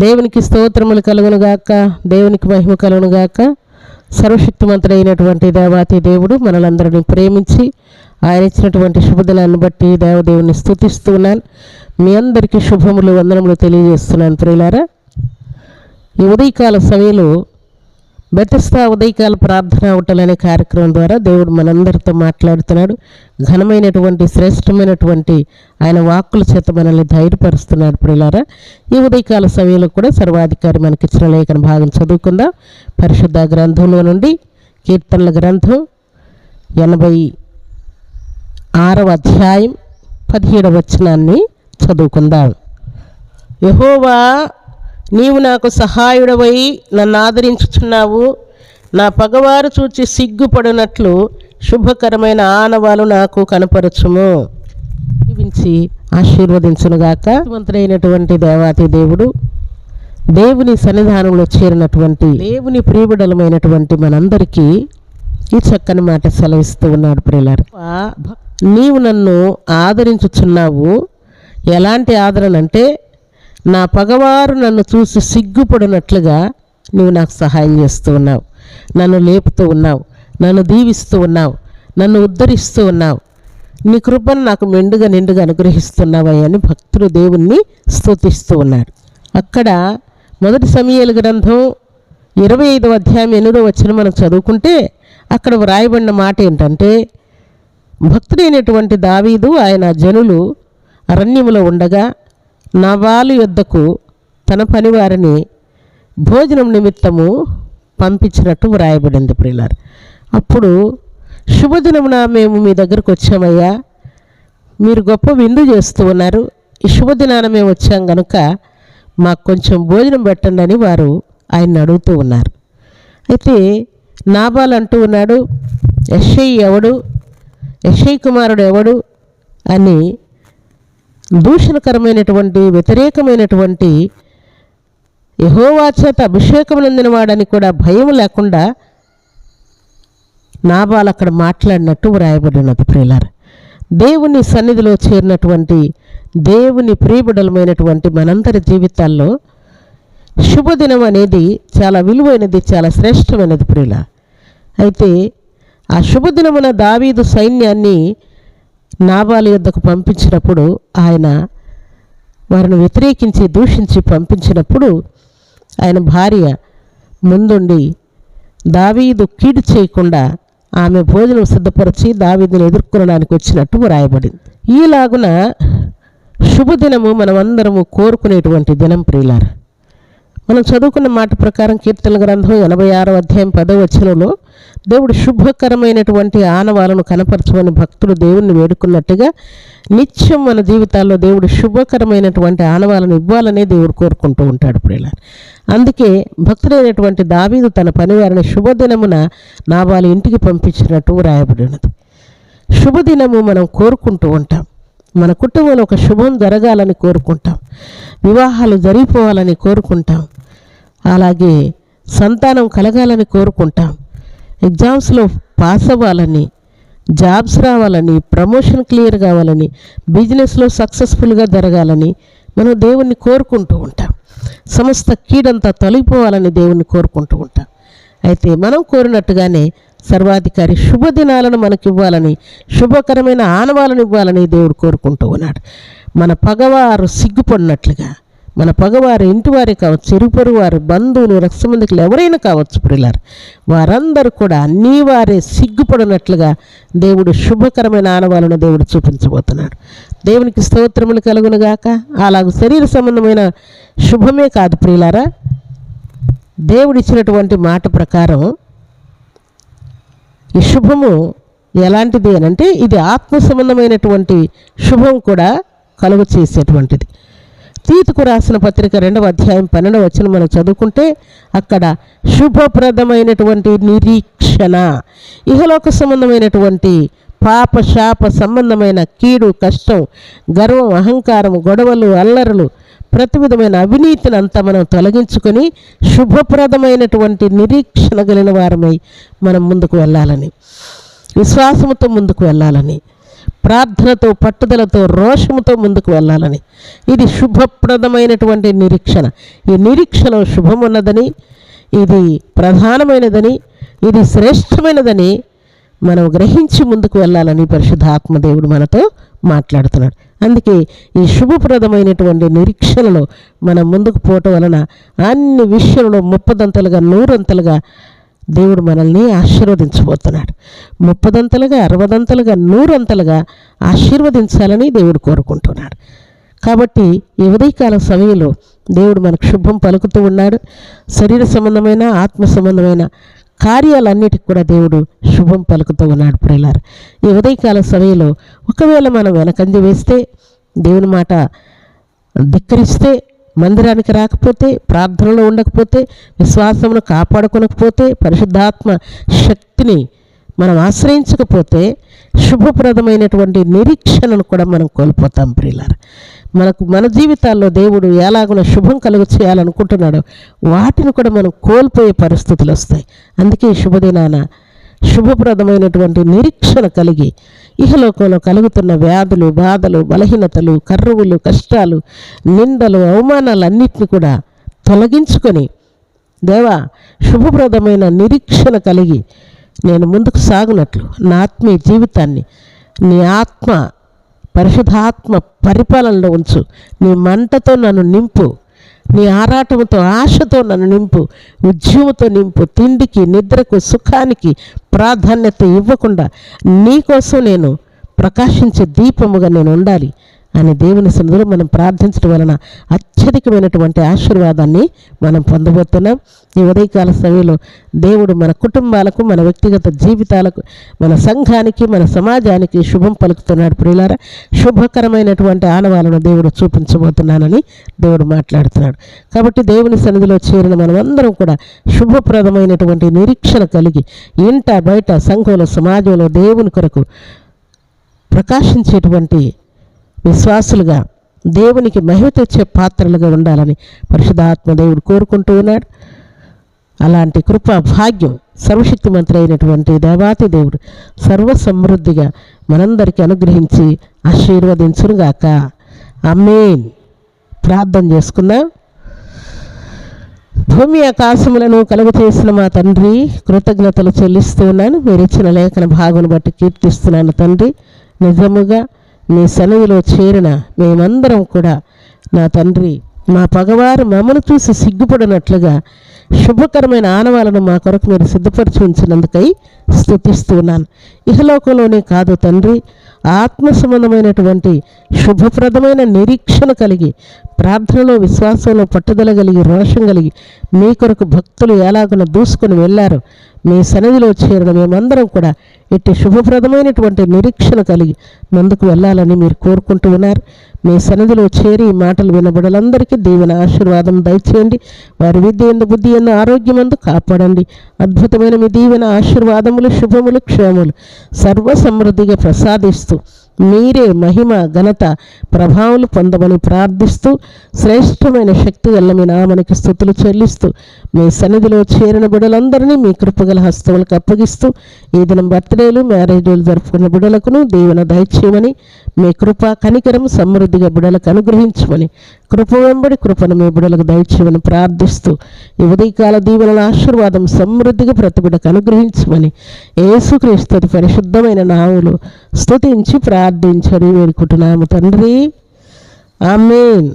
దేవునికి స్తోత్రములు కలుగునుగాక దేవునికి మహిమ కలుగునుగాక సర్వశక్తిమంతుడైనటువంటి దేవాతి దేవుడు మనలందరినీ ప్రేమించి ఆయన ఇచ్చినటువంటి శుభదనాన్ని బట్టి దేవదేవుని స్థుతిస్తున్నాను మీ అందరికీ శుభములు వందనములు తెలియజేస్తున్నాను ప్రియులారా. ఈ ఉదయకాల సమయంలో బెతస్తా ఉదయకాల ప్రార్థన అవటం అనే కార్యక్రమం ద్వారా దేవుడు మనందరితో మాట్లాడుతున్నాడు. ఘనమైనటువంటి శ్రేష్టమైనటువంటి ఆయన వాక్కుల చేత మనల్ని ధైర్యపరుస్తున్నాడు ప్రియులారా. ఈ ఉదయకాల సమయంలో కూడా సర్వాధికారి మనకిచ్చిన లేఖన భాగం చదువుకుందాం. పరిశుద్ధ గ్రంథంలో నుండి కీర్తనల గ్రంథం ఎనభై ఆరవ అధ్యాయం పదిహేడవ వచనాన్ని చదువుకుందాం. యహోవా నీవు నాకు సహాయుడవై నన్ను ఆదరించుచున్నావు. నా పగవారు చూచి సిగ్గుపడినట్లు శుభకరమైన ఆనవాలు నాకు కనపరచుము. దీవించి ఆశీర్వదించునుగాక. మంత్రైనటువంటి దేవాతి దేవుడు దేవుని సన్నిధానంలో చేరినటువంటి దేవుని ప్రియబిడలమైనటువంటి మనందరికీ ఈ చక్కని మాట సెలవిస్తూ ఉన్నాడు ప్రియులారు. నీవు నన్ను ఆదరించుచున్నావు. ఎలాంటి ఆదరణ అంటే నా పగవారు నన్ను చూసి సిగ్గుపడినట్లుగా నువ్వు నాకు సహాయం చేస్తూ ఉన్నావు. నన్ను లేపుతూ ఉన్నావు. నన్ను దీవిస్తూ ఉన్నావు. నన్ను ఉద్ధరిస్తూ ఉన్నావు. నీ కృపను నాకు మెండుగా నిండుగా అనుగ్రహిస్తున్నావయ్యా అని భక్తులు దేవుణ్ణి స్తుతిస్తూ ఉన్నాడు అక్కడ మొదటి సమయాల గ్రంథం ఇరవై ఐదవ అధ్యాయం ఎనిమిదో వచ్చిన మనం చదువుకుంటే అక్కడ వ్రాయబడిన మాట ఏంటంటే భక్తుడైనటువంటి దావీదు ఆయన జనులు అరణ్యములో ఉండగా నవాలు యొద్దకు తన పనివారిని భోజనం నిమిత్తము పంపించినట్టు వ్రాయబడింది ప్రియులారు. అప్పుడు శుభదినమున మేము మీ దగ్గరకు వచ్చామయ్యా. మీరు గొప్ప విందు చేస్తూ ఉన్నారు. ఈ శుభదినాన మేము వచ్చాం కనుక మాకు కొంచెం భోజనం పెట్టండి అని వారు ఆయన అడుగుతూ ఉన్నారు. అయితే నాబాల్ అంటూ ఉన్నాడు యశ్ఐ ఎవడు ఎస్ఐ కుమారుడు ఎవడు అని దూషణకరమైనటువంటి వ్యతిరేకమైనటువంటి యహోవా చేత అభిషేకం నొందిన వాడని కూడా భయం లేకుండా నాబాల్ అక్కడ మాట్లాడినట్టు వ్రాయబడినది ప్రియులార. దేవుని సన్నిధిలో చేరినటువంటి దేవుని ప్రియబిడలమైనటువంటి మనందరి జీవితాల్లో శుభదినం అనేది చాలా విలువైనది చాలా శ్రేష్టమైనది ప్రియుల అయితే ఆ శుభదినమున దావీదు సైన్యాన్ని నాబాలు యుద్ధకు పంపించినప్పుడు ఆయన వారిని వ్యతిరేకించి దూషించి పంపించినప్పుడు ఆయన భార్య ముందుండి దావీదు కీడు చేయకుండా ఆమె భోజనం సిద్ధపరిచి దావీదుని ఎదుర్కొనడానికి వచ్చినట్టు వ్రాయబడింది. ఈలాగున శుభదినము మనమందరము కోరుకునేటువంటి దినం ప్రియులార. మనం చదువుకున్న మాట ప్రకారం కీర్తన గ్రంథం ఎనభై ఆరో అధ్యాయం పదో వచనంలో దేవుడు శుభకరమైనటువంటి ఆనవాలను కనపరచమని భక్తులు దేవుణ్ణి వేడుకున్నట్టుగా నిత్యం మన జీవితాల్లో దేవుడు శుభకరమైనటువంటి ఆనవాలను ఇవ్వాలనే దేవుడు కోరుకుంటూ ఉంటాడు ప్రియుల అందుకే భక్తుడైనటువంటి దావీదు తన పనివారిని శుభదినమున నాబాలు ఇంటికి పంపించినట్టు రాయబడి ఉన్నది శుభదినము మనం కోరుకుంటూ ఉంటాం. మన కుటుంబంలో ఒక శుభం జరగాలని కోరుకుంటాం. వివాహాలు జరిగిపోవాలని కోరుకుంటాం. అలాగే సంతానం కలగాలని కోరుకుంటాం. ఎగ్జామ్స్లో పాస్ అవ్వాలని జాబ్స్ రావాలని ప్రమోషన్ క్లియర్ కావాలని బిజినెస్లో సక్సెస్ఫుల్గా జరగాలని మనం దేవుణ్ణి కోరుకుంటూ ఉంటాం. సమస్త కీడంతా తొలగిపోవాలని దేవుణ్ణి కోరుకుంటూ ఉంటాం. అయితే మనం కోరినట్టుగానే సర్వాధికారి శుభదినాలను మనకి ఇవ్వాలని శుభకరమైన ఆనవాలను ఇవ్వాలని దేవుడు కోరుకుంటూ ఉన్నాడు. మన పగవారు సిగ్గుపడినట్లుగా మన పగవారు ఇంటివారే కావచ్చు ఇరుపరు వారు బంధువులు రక్తమందికులు ఎవరైనా కావచ్చు ప్రిలార్ వారందరూ కూడా అన్నీ వారే సిగ్గుపడినట్లుగా దేవుడు శుభకరమైన ఆనవాలను దేవుడు చూపించబోతున్నాడు. దేవునికి స్తోత్రములు కలుగునుగాక అలాగ శరీర సంబంధమైన శుభమే కాదు ప్రియులారా. దేవుడిచ్చినటువంటి మాట ప్రకారం ఈ శుభము ఎలాంటిది అని అంటే ఇది ఆత్మ సంబంధమైనటువంటి శుభం కూడా కలుగు చేసేటువంటిది. తీతుకు రాసిన పత్రిక రెండవ అధ్యాయం పన్నెండవ వచ్చిన మనం చదువుకుంటే అక్కడ శుభప్రదమైనటువంటి నిరీక్షణ ఇహలోక సంబంధమైనటువంటి పాప శాప సంబంధమైన కీడు కష్టం గర్వం అహంకారం గొడవలు అల్లరలు ప్రతి విధమైన అవినీతిని అంతా మనం తొలగించుకొని శుభప్రదమైనటువంటి నిరీక్షణ కలిగిన వారమై మనం ముందుకు వెళ్ళాలని విశ్వాసముతో ముందుకు వెళ్ళాలని ప్రార్థనతో పట్టుదలతో రోషముతో ముందుకు వెళ్ళాలని. ఇది శుభప్రదమైనటువంటి నిరీక్షణ. ఈ నిరీక్షలో శుభం ఉన్నదని ఇది ప్రధానమైనదని ఇది శ్రేష్టమైనదని మనం గ్రహించి ముందుకు వెళ్ళాలని పరిశుద్ధ ఆత్మదేవుడు మనతో మాట్లాడుతున్నాడు. అందుకే ఈ శుభప్రదమైనటువంటి నిరీక్షణలో మనం ముందుకు పోవటం వలన అన్ని విషయంలో ముప్పదంతలుగా నూరంతలుగా దేవుడు మనల్ని ఆశీర్వదించబోతున్నాడు. ముప్పదంతలుగా అరవదంతలుగా నూరంతలుగా ఆశీర్వదించాలని దేవుడు కోరుకుంటున్నాడు. కాబట్టి ఈ ఉదయకాల సమయంలో దేవుడు మనకు శుభం పలుకుతూ ఉన్నాడు. శరీర సంబంధమైన ఆత్మ సంబంధమైన కార్యాలన్నిటికి కూడా దేవుడు శుభం పలుకుతూ ఉన్నాడు ప్రియులారు. ఈ ఉదయకాల సమయంలో ఒకవేళ మనం వెనకంజ వేస్తే దేవుని మాట ధిక్కరిస్తే మందిరానికి రాకపోతే ప్రార్థనలో ఉండకపోతే విశ్వాసమును కాపాడుకోనకపోతే పరిశుద్ధాత్మ శక్తిని మనం ఆశ్రయించకపోతే శుభప్రదమైనటువంటి నిరీక్షణను కూడా మనం కోల్పోతాం ప్రియులారు. మనకు మన జీవితాల్లో దేవుడు ఎలాగున శుభం కలుగు చేయాలనుకుంటున్నాడో వాటిని కూడా మనం కోల్పోయే పరిస్థితులు వస్తాయి. అందుకే శుభదినాన శుభప్రదమైనటువంటి నిరీక్షణ కలిగి ఇహలోకంలో కలుగుతున్న వ్యాధులు బాధలు బలహీనతలు కర్రువులు కష్టాలు నిందలు అవమానాలు అన్నిటిని కూడా తొలగించుకొని దేవా శుభప్రదమైన నిరీక్షణ కలిగి నేను ముందుకు సాగునట్లు నా ఆత్మీయ జీవితాన్ని నీ ఆత్మ పరిశుధాత్మ పరిపాలనలో ఉంచు. నీ మంటతో నన్ను నింపు. నీ ఆరాటంతో ఆశతో నన్ను నింపు ఉద్యమంతో నింపు తిండికి నిద్రకు సుఖానికి ప్రాధాన్యత ఇవ్వకుండా నీకోసం నేను ప్రకాశించే దీపముగా నేను ఉండాలి. అని దేవుని సన్నిధిలో మనం ప్రార్థించడం వలన అత్యధికమైనటువంటి ఆశీర్వాదాన్ని మనం పొందబోతున్నాం. ఈ ఉదయకాల సమయంలో దేవుడు మన కుటుంబాలకు మన వ్యక్తిగత జీవితాలకు మన సంఘానికి మన సమాజానికి శుభం పలుకుతున్నాడు ప్రియులారా. శుభకరమైనటువంటి ఆనవాలను దేవుడు చూపించబోతున్నానని దేవుడు మాట్లాడుతున్నాడు. కాబట్టి దేవుని సన్నిధిలో చేరిన మనమందరం కూడా శుభప్రదమైనటువంటి నిరీక్షణ కలిగి ఇంట బయట సంఘంలో సమాజంలో దేవుని కొరకు ప్రకాశించేటువంటి విశ్వాసులుగా దేవునికి మహిమ తెచ్చే పాత్రలుగా ఉండాలని పరిశుధాత్మ దేవుడు కోరుకుంటూ ఉన్నాడు. అలాంటి కృప భాగ్యం సర్వశక్తిమంతుడు అయినటువంటి దేవాతి దేవుడు సర్వసమృద్ధిగా మనందరికీ అనుగ్రహించి ఆశీర్వదించునుగాక అమ్మేన్ ప్రార్థన చేసుకుందాం. భూమి ఆకాశములను కలుగు చేసిన మా తండ్రి కృతజ్ఞతలు చెల్లిస్తూ ఉన్నాను. మీరు ఇచ్చిన లేఖన భాగం బట్టి కీర్తిస్తున్నాను తండ్రి. నిజముగా మీ సన్నిధిలో చేరిన మేమందరం కూడా నా తండ్రి మా పగవారు మమ్మను చూసి సిగ్గుపడినట్లుగా శుభకరమైన ఆనవాలను మా కొరకు మీరు సిద్ధపరిచి ఉంచినందుకై స్థుతిస్తున్నాను ఇహలోకంలోనే కాదు తండ్రి ఆత్మ సంబంధమైనటువంటి శుభప్రదమైన నిరీక్షణ కలిగి ప్రార్థనలో విశ్వాసంలో పట్టుదల కలిగి రోషం కలిగి మీ కొరకు భక్తులు ఎలాగున దూసుకొని వెళ్ళారు మీ సన్నిధిలో చేరిన మేమందరం కూడా ఇట్టి శుభప్రదమైనటువంటి నిరీక్షణ కలిగి ముందుకు వెళ్ళాలని మీరు కోరుకుంటూ ఉన్నారు. మీ సన్నిధిలో చేరి ఈ మాటలు వినబడలందరికీ దీవెన ఆశీర్వాదం దయచేయండి. వారి విద్య ఎందు బుద్ధి ఎందు ఆరోగ్యం ఎందు కాపాడండి. అద్భుతమైన మీ దీవెన ఆశీర్వాదములు శుభములు క్షేములు సర్వ సమృద్ధిగా ప్రసాదిస్తూ మీరే మహిమ ఘనత ప్రభావాలు పొందమని ప్రార్థిస్తూ శ్రేష్టమైన శక్తి వల్ల మీ నామనికి స్థుతులు చెల్లిస్తూ మీ సన్నిధిలో చేరిన బిడలందరినీ మీ కృపగల హస్తములకు అప్పగిస్తూ ఈ దినం బర్త్డేలు మ్యారేజ్లు జరుపుకున్న బిడలకును దీవెన దయచేయమని మీ కృప కనికరం సమృద్ధిగా బిడలకు అనుగ్రహించమని కృప వెంబడి కృపను మీ బిడలకు దయచేయమని ప్రార్థిస్తూ ఈ ఉదయకాల దీవెనల ఆశీర్వాదం సమృద్ధిగా ప్రతి బిడకు అనుగ్రహించమని యేసుక్రీస్తు పరిశుద్ధమైన నావులు స్తుతించి ప్రార్థించని వేడుకుంటున్నాము తండ్రి. ఆమెన్.